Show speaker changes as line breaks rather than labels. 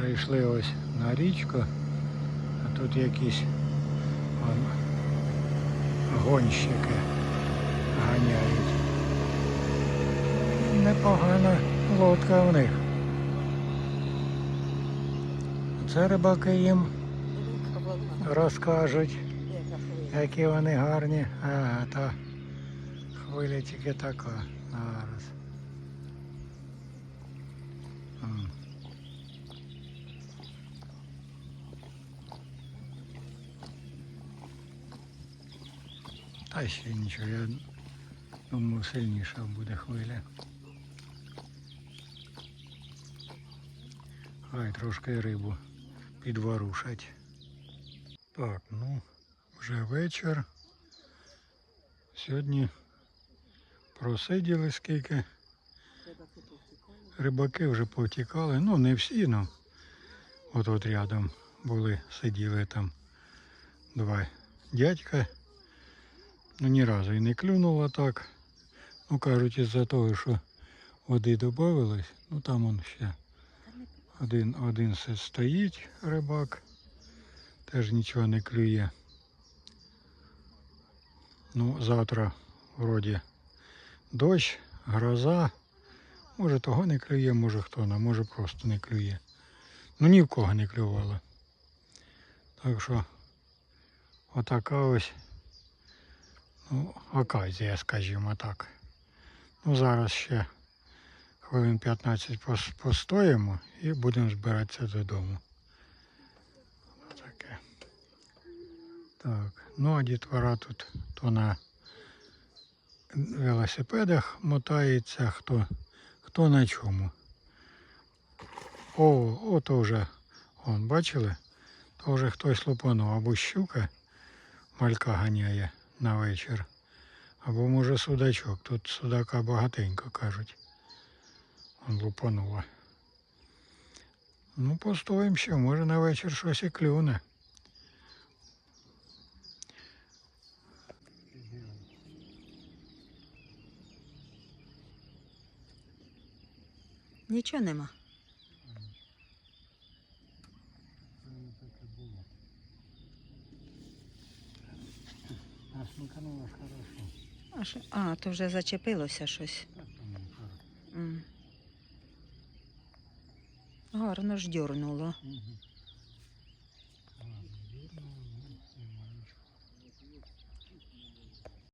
Прийшли ось на річку, а тут якісь он, гонщики ганяють. Непогана лодка в них. Це рибаки їм розкажуть, які вони гарні. Ага, та хвиля тільки така зараз. Та ще нічого, я думаю, сильніша буде хвиля. Хай трошки рибу підворушать. Так, ну, вже вечір. Сьогодні просиділи скільки. Рибаки вже повтікали. Ну, не всі, ну. От от рядом були, сиділи там два дядька. Ну ні разу і не клюнуло так. Ну кажуть, із-за того, що води додавилось, ну там он ще один, один стоїть рибак, теж нічого не клює. Ну, завтра вроді дощ, гроза. Може того не клює, може хто на, може просто не клює. Ну ні в кого не клювало. Так що отака ось ну, оказія, скажімо так. Ну зараз ще хвилин 15 постоїмо і будемо збиратися додому. Таке. Так, ну а дітвора тут то на велосипедах мотається, хто, хто на чому. О, ото вже, он, бачили? То вже хтось лупанув, або щука малька ганяє на вечір, або може судачок. Тут судака багатенько кажуть. Он лупанула. Ну, постоїмо ще, може на вечір щось і клюне.
Нічого нема.
А смиканула.
А, то вже зачепилося щось. Гарно ж дьорнуло.